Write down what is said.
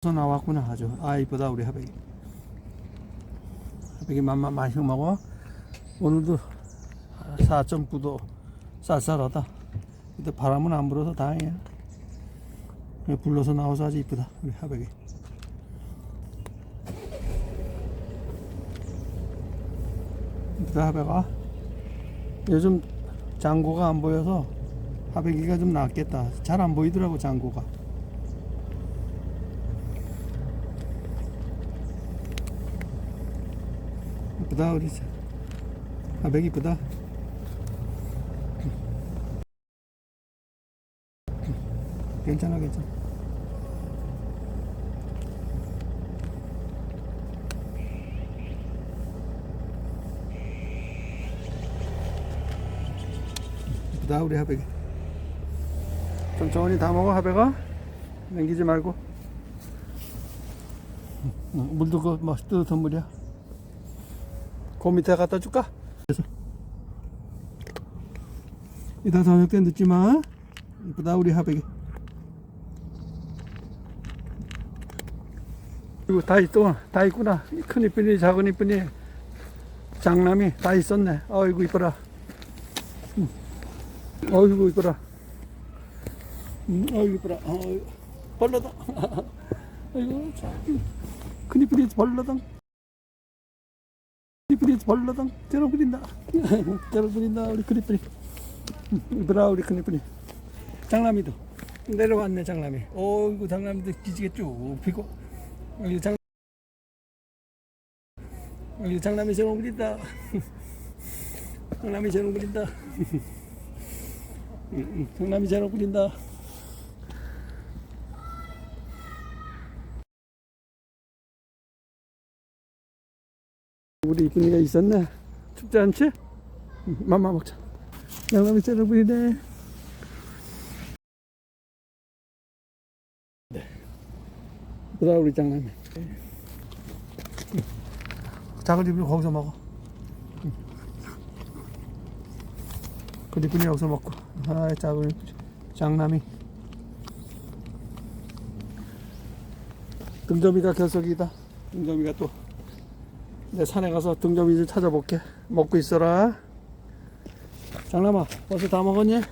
서 나왔구나 아주. 아 이쁘다 우리 하백이. 하백이 맘마 맛있게 먹어. 오늘도 4.9도 쌀쌀하다. 근데 바람은 안 불어서 다행이야. 불러서 나와서 아주 이쁘다 우리 하백이. 이쁘다 하백아. 요즘 장고가 안 보여서 하백이가 좀 낫겠다. 잘 안 보이더라고 장고가 이쁘다 우리 아백 이쁘다. 괜찮아 괜찮아. 이쁘다 우리 하백이. 천천히 다 먹어 하백아? 남기지 말고. 응, 물도 그뭐 뜨뜻한 물이야 그 밑에 갖다 줄까? 이따 저녁 때 늦지 마. 이쁘다 우리 하백이. 이거 다 있어, 다 있구나. 큰 이쁜이, 작은 이쁜이, 장남이 다 있었네. 어이구 이뻐라. 응. 어이구 이뻐라. 응, 어이구 이뻐라. 어이구. 벌러덩. 아이고 참. 큰 이쁜이 벌러덩. 크리프리 벌러당 저런 그린다. 저런 그린다 우리 크리프리. 이브라 우리 크리프리. 장남이도 내려왔네 장남이. 어이구 장남이도 기지개 쭉 피고. 여기 장 여기 장남이 저런 그린다. 장남이 저런 그린다. 장남이 저런 그린다 우리 이쁜이가 있었네. 춥지 않지? 응, 맘마 먹자. 양남이 째려보이네. 네. 그다 우리 장남이. 응. 작은 이쁜이 거기서 먹어. 응. 그 이쁜이 여기서 먹고. 아, 작은. 장남이. 등점이가 결석이다. 등점이가 또. 내 산에 가서 등점이 좀 찾아볼게. 먹고 있어라. 장남아, 벌써 다 먹었니?